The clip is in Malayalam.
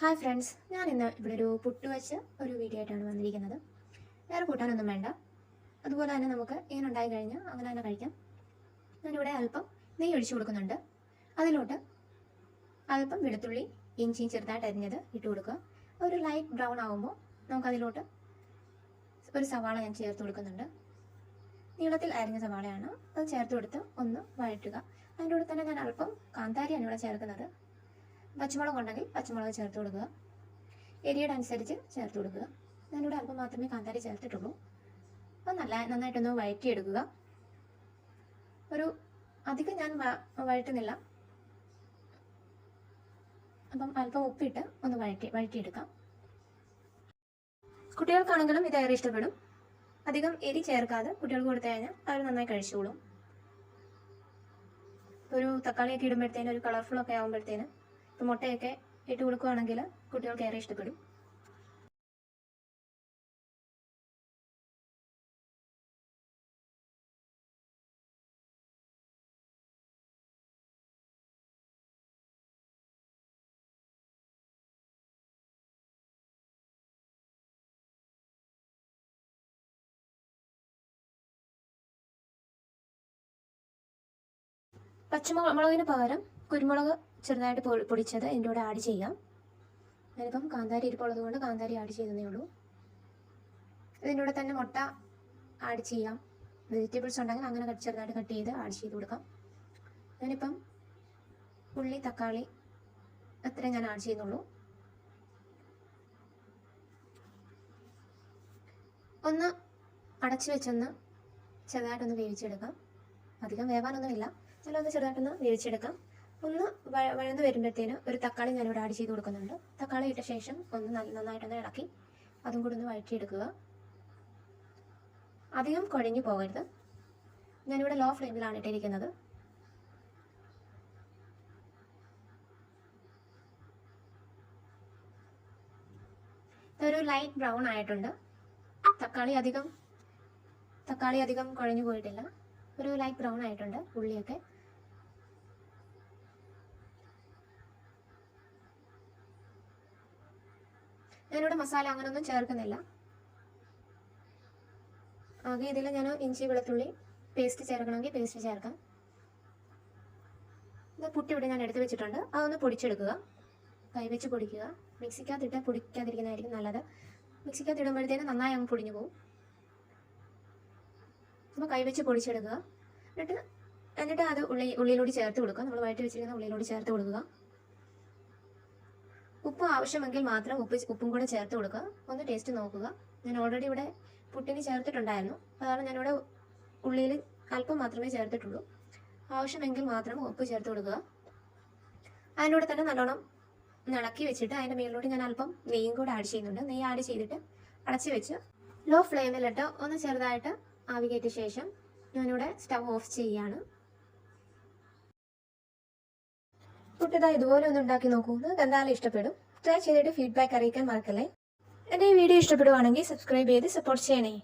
ഹായ് ഫ്രണ്ട്സ് ഞാൻ ഇന്ന് ഇവിടെ ഒരു പുട്ട് വെച്ച് ഒരു വീഡിയോ ആയിട്ടാണ് വന്നിരിക്കുന്നത്. വേറെ കൂട്ടാനൊന്നും വേണ്ട. അതുപോലെ തന്നെ നമുക്ക് ഇങ്ങനെ ഉണ്ടായി കഴിഞ്ഞാൽ അങ്ങനെ തന്നെ കഴിക്കാം. ഞാനിവിടെ അല്പം നെയ്യ് ഒഴിച്ചു കൊടുക്കുന്നുണ്ട്. അതിലോട്ട് അല്പം വെളുത്തുള്ളി ഇഞ്ചിയും ചെറുതായിട്ട് അരിഞ്ഞത് ഇട്ട് കൊടുക്കുക. ഒരു ലൈറ്റ് ബ്രൗൺ ആകുമ്പോൾ നമുക്കതിലോട്ട് ഒരു സവാള ഞാൻ ചേർത്ത് കൊടുക്കുന്നുണ്ട്. നീളത്തിൽ അരിഞ്ഞ സവാളയാണ്. അത് ചേർത്ത് കൊടുത്ത് ഒന്ന് വഴറ്റുക. അതിന്റെ കൂടെ തന്നെ ഞാൻ അല്പം കാന്താരിയാണ് ഇവിടെ ചേർക്കുന്നത്. പച്ചമുളക് ഉണ്ടെങ്കിൽ പച്ചമുളക് ചേർത്ത് കൊടുക്കുക. എരിയുടെ അനുസരിച്ച് ചേർത്ത് കൊടുക്കുക. ഞാനിവിടെ അല്പം മാത്രമേ കാന്താരി ചേർത്തിട്ടുള്ളൂ. അപ്പം നല്ല നന്നായിട്ടൊന്ന് വഴറ്റിയെടുക്കുക. ഒരു അധികം ഞാൻ വഴറ്റുന്നില്ല. അപ്പം അല്പം ഉപ്പിട്ട് ഒന്ന് വഴറ്റി വഴറ്റിയെടുക്കാം. കുട്ടികൾക്കാണെങ്കിലും ഇത് ഏറെ ഇഷ്ടപ്പെടും. അധികം എരി ചേർക്കാതെ കുട്ടികൾക്ക് കൊടുത്തു കഴിഞ്ഞാൽ അവർ നന്നായി കഴിച്ചോളും. ഒരു തക്കാളിയൊക്കെ ഇടുമ്പോഴത്തേനും ഒരു കളർഫുൾ ഒക്കെ ആകുമ്പോഴത്തേനും മുട്ടയൊക്കെ ഇട്ട് കൊടുക്കുകയാണെങ്കിൽ കുട്ടികൾക്ക് ഏറെ ഇഷ്ടപ്പെടും. പച്ചമുളകിന് പകരം കുരുമുളക് ചെറുതായിട്ട് പൊ- പൊടിച്ചത് ഇതിന്റെ കൂടെ ആഡ് ചെയ്യാം. ഞാനിപ്പം കാന്താരി ഇരിപ്പുള്ളത് കൊണ്ട് കാന്താരി ആഡ് ചെയ്തതേ ഉള്ളൂ. ഇതിന്റെ കൂടെ തന്നെ മുട്ട ആഡ് ചെയ്യാം. വെജിറ്റബിൾസ് ഉണ്ടെങ്കിൽ അങ്ങനെ കട്ട് ചെറുതായിട്ട് കട്ട് ചെയ്ത് ആഡ് ചെയ്ത് കൊടുക്കാം. ഞാനിപ്പം ഉള്ളി തക്കാളി അത്രയും ഞാൻ ആഡ് ചെയ്യുന്നുള്ളൂ. ഒന്ന് അടച്ചു വെച്ചൊന്ന് ചെറുതായിട്ടൊന്ന് വേവിച്ചെടുക്കാം. അധികം വേവാനൊന്നുമില്ല. ഞാനൊന്ന് ചെറുതായിട്ടൊന്ന് വേവിച്ചെടുക്കാം. ഒന്ന് വഴന്ന് വരുമ്പോഴത്തേന് ഒരു തക്കാളി ഞാനിവിടെ ആഡ് ചെയ്ത് കൊടുക്കുന്നുണ്ട്. തക്കാളി ഇട്ട ശേഷം ഒന്ന് നന്നായിട്ടൊന്ന് ഇളക്കി അതും കൂടി ഒന്ന് വഴറ്റിയെടുക്കുക. അധികം കുഴഞ്ഞു പോകരുത്. ഞാനിവിടെ ലോ ഫ്ലെയിമിലാണ് ഇട്ടിരിക്കുന്നത്. ഒരു ലൈറ്റ് ബ്രൗൺ ആയിട്ടുണ്ട്. തക്കാളി അധികം തക്കാളി അധികം കുഴഞ്ഞു പോയിട്ടില്ല. ഒരു ലൈറ്റ് ബ്രൗൺ ആയിട്ടുണ്ട് ഉള്ളിയൊക്കെ. ഞാനിവിടെ മസാല അങ്ങനെയൊന്നും ചേർക്കുന്നില്ല. ആകെ ഇതിൽ ഞാൻ ഇഞ്ചി വെളുത്തുള്ളി പേസ്റ്റ് ചേർക്കണമെങ്കിൽ പേസ്റ്റ് ചേർക്കാം. ഇത് പുട്ടി ഇവിടെ ഞാൻ എടുത്ത് വെച്ചിട്ടുണ്ട്. അതൊന്ന് പൊടിച്ചെടുക്കുക. കൈ വെച്ച് പൊടിക്കുക. മിക്സിക്കകത്തിട്ട് പൊടിക്കാതിരിക്കുന്നതായിരിക്കും നല്ലത്. മിക്സിക്കകത്ത് ഇടുമ്പോഴത്തേന് നന്നായി അങ്ങ് പൊടിഞ്ഞു പോകും അപ്പോൾ കൈവച്ച് പൊടിച്ചെടുക്കുക. എന്നിട്ട് എന്നിട്ട് അത് ഉള്ളി ഉള്ളിയിലൂടെ ചേർത്ത് കൊടുക്കുക. നമ്മൾ വയറ്റി വെച്ചിരിക്കുന്ന ഉള്ളിയിലൂടെ ചേർത്ത് കൊടുക്കുക. ഉപ്പ് ആവശ്യമെങ്കിൽ മാത്രം ഉപ്പ് ഉപ്പും കൂടെ ചേർത്ത് കൊടുക്കുക. ഒന്ന് ടേസ്റ്റ് നോക്കുക. ഞാൻ ഓൾറെഡി ഇവിടെ പുട്ടിന് ചേർത്തിട്ടുണ്ടായിരുന്നു. അതാണ് ഞാനിവിടെ ഉള്ളിയിൽ അല്പം മാത്രമേ ചേർത്തിട്ടുള്ളൂ. ആവശ്യമെങ്കിൽ മാത്രം ഉപ്പ് ചേർത്ത് കൊടുക്കുക. അതിന്റെ കൂടെ തന്നെ നല്ലോണം ഇളക്കി വെച്ചിട്ട് അതിന്റെ മേളിലോട്ട് ഞാൻ അല്പം നെയ്യും കൂടെ ആഡ് ചെയ്യുന്നുണ്ട്. നെയ്യ് ആഡ് ചെയ്തിട്ട് അടച്ച് വെച്ച് ലോ ഫ്ലെയിമിലിട്ട് ഒന്ന് ചെറുതായിട്ട് ആവി ശേഷം ഞാനിവിടെ സ്റ്റവ് ഓഫ് ചെയ്യുകയാണ്. പുട്ടിതാ ഇതുപോലെ ഒന്ന് ഉണ്ടാക്കി നോക്കൂ. നിങ്ങൾക്ക് എന്തായാലും ഇഷ്ടപ്പെടും. ട്രൈ ചെയ്തിട്ട് ഫീഡ്ബാക്ക് അറിയിക്കാൻ മറക്കല്ലേ. എന്റെ ഈ വീഡിയോ ഇഷ്ടപ്പെടുവാണെങ്കിൽ സബ്സ്ക്രൈബ് ചെയ്ത് സപ്പോർട്ട് ചെയ്യണേ.